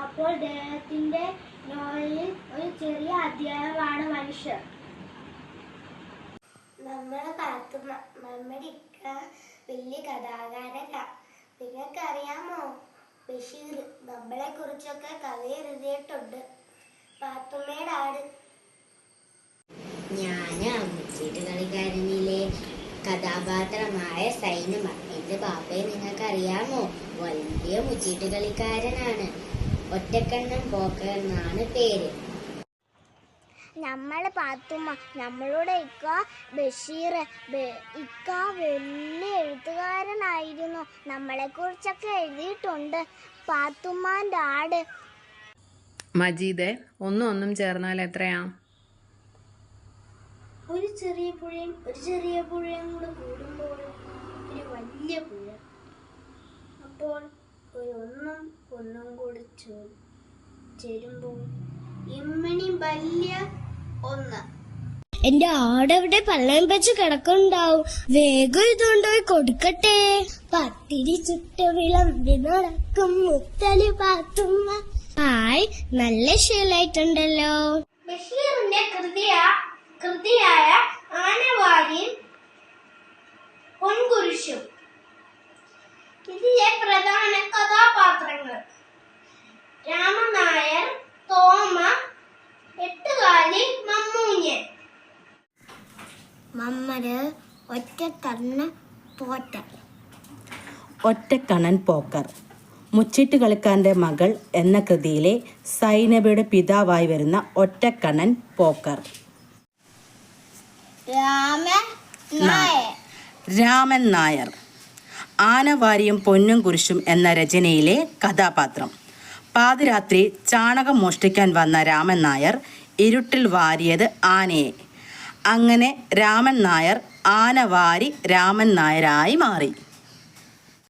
അപ്പോൾ അദ്ദേഹത്തിന്റെ നോവലിൽ ഒരു ചെറിയ അധ്യായമാണ് മനുഷ്യർ. നമ്മുടെ കാത്തു നമ്മുടെ വലിയ കഥാകാരനാ. നിങ്ങൾക്കറിയാമോ? ബഷീർ നമ്മളെ കുറിച്ചൊക്കെ കഥ എഴുതിയിട്ടുണ്ട്. പാത്തുമ്മയുടെ ആട്. ഞാൻ അമ്മച്ചിട്ട് കളിക്കാരനിലെ കഥാപാത്രമായ സൈനമ എന്റെ ബാപ്പയെ നിങ്ങൾക്കറിയാമോ? വലിയ മുച്ചീട്ട് കളിക്കാരനാണ്. ഒറ്റക്കണ്ണൻ പോക്കർ എന്നാണ് പേര്. നമ്മളെ പാത്തുമ്മ നമ്മളുടെ ഇക്ക ബഷീർ ഇക്ക വലിയ എഴുത്തുകാരനായിരുന്നു. നമ്മളെ കുറിച്ചൊക്കെ എഴുതിയിട്ടുണ്ട്. പാത്തുമ്മാന്റെ ആട്. മജീദെ ഒന്നും ഒന്നും ചേർന്നാൽ എത്രയാ? ഒരു ചെറിയ പുഴയും ഒരു ചെറിയ പുഴയും കൂടെ കൂടുമ്പോൾ ഒരു വലിയ പുഴ. അപ്പോൾ ഒരു ഒന്നും ഒന്നും കൂടി ചേരുമ്പോൾ ഇമ്മണി വലിയ ഒന്ന്. എന്റെ ആടെവിടെ പള്ളയം വെച്ച് കിടക്കുന്നുണ്ടാവും? വേഗം ഇതുകൊണ്ടുപോയി കൊടുക്കട്ടെ. പത്തിരി ചുട്ട വിളമ്പി നടക്കും മുത്തലി പാത്തുമ്മ. ഹായ് നല്ല ശീലായിട്ടുണ്ടല്ലോ. ബഷീറിന്റെ കൃതിയ കൃതിയായ ആനവാരിയും പൊൻകുരിശും. മമ്മര് ഒറ്റ തന്നെ തോറ്റ ഒറ്റക്കണ്ണൻ പോക്കർ. മുച്ചിട്ട് കളിക്കാന്റെ മകൾ എന്ന കൃതിയിലെ സൈനബയുടെ പിതാവായി വരുന്ന ഒറ്റക്കണ്ണൻ പോക്കർ. രാമൻ നായർ. ആനവാരിയും പൊന്നും കുരിശും എന്ന രചനയിലെ കഥാപാത്രം. പാതിരാത്രി ചാണകം മോഷ്ടിക്കാൻ വന്ന രാമൻ നായർ ഇരുട്ടിൽ വാരിയത് ആനയെ. അങ്ങനെ രാമൻ നായർ ആനവാരി രാമൻ നായരായി മാറി.